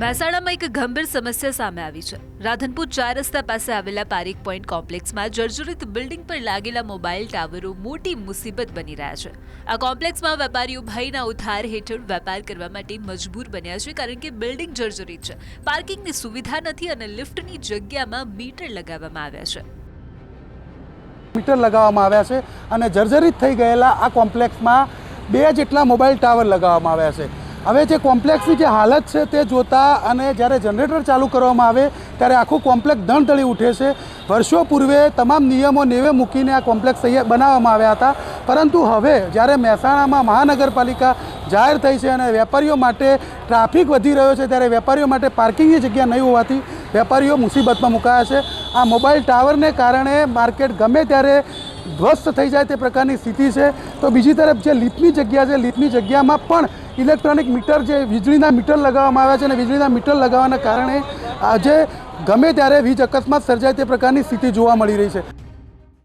મહેસાણામાં એક ગંભીર સમસ્યા સામે આવી છે. રાધનપુર ચાર રસ્તા પાસે આવેલા પારીક પોઈન્ટ કોમ્પ્લેક્સમાં જર્જરિત બિલ્ડિંગ પર લાગેલા મોબાઈલ ટાવરો મોટી મુસીબત બની રહ્યા છે. આ કોમ્પ્લેક્સમાં વેપારીઓ ભયના ઉધાર હેઠળ વેપાર કરવા માટે મજબૂર બન્યા છે કારણ કે બિલ્ડિંગ જર્જરિત છે. પાર્કિંગની સુવિધા નથી અને લિફ્ટની જગ્યામાં મીટર લગાવવામાં આવ્યા છે. મીટર લગાવવામાં આવ્યા છે અને જર્જરિત થઈ ગયેલા આ કોમ્પ્લેક્સમાં બે જેટલા મોબાઈલ ટાવર લગાવવામાં આવ્યા છે. હવે જે કોમ્પ્લેક્સની જે હાલત છે તે જોતા અને જ્યારે જનરેટર ચાલુ કરવામાં આવે ત્યારે આખું કોમ્પ્લેક્સ ધણધળી ઉઠે છે. વર્ષો પૂર્વે તમામ નિયમો નેવે મૂકીને આ કોમ્પ્લેક્સ તૈયાર બનાવવામાં આવ્યા હતા. પરંતુ હવે જ્યારે મહેસાણામાં મહાનગરપાલિકા જાહેર થઈ છે અને વેપારીઓ માટે ટ્રાફિક વધી રહ્યો છે, ત્યારે વેપારીઓ માટે પાર્કિંગની જગ્યા નહીં હોવાથી વેપારીઓ મુસીબતમાં મુકાયા છે. આ મોબાઈલ ટાવરને કારણે માર્કેટ ગમે ત્યારે ધ્વસ્ત થઈ જાય તે પ્રકારની સ્થિતિ છે. તો બીજી તરફ જે લીપની જગ્યા છે લીપની જગ્યામાં પણ ઇલેક્ટ્રોનિક મીટર જે વીજળીના મીટર લગાવવામાં આવ્યા છે અને વીજળીના મીટર લગાવવાના કારણે આજે ગમે ત્યારે વીજ અકસ્માત સર્જાય તે પ્રકારની સ્થિતિ જોવા મળી રહી છે.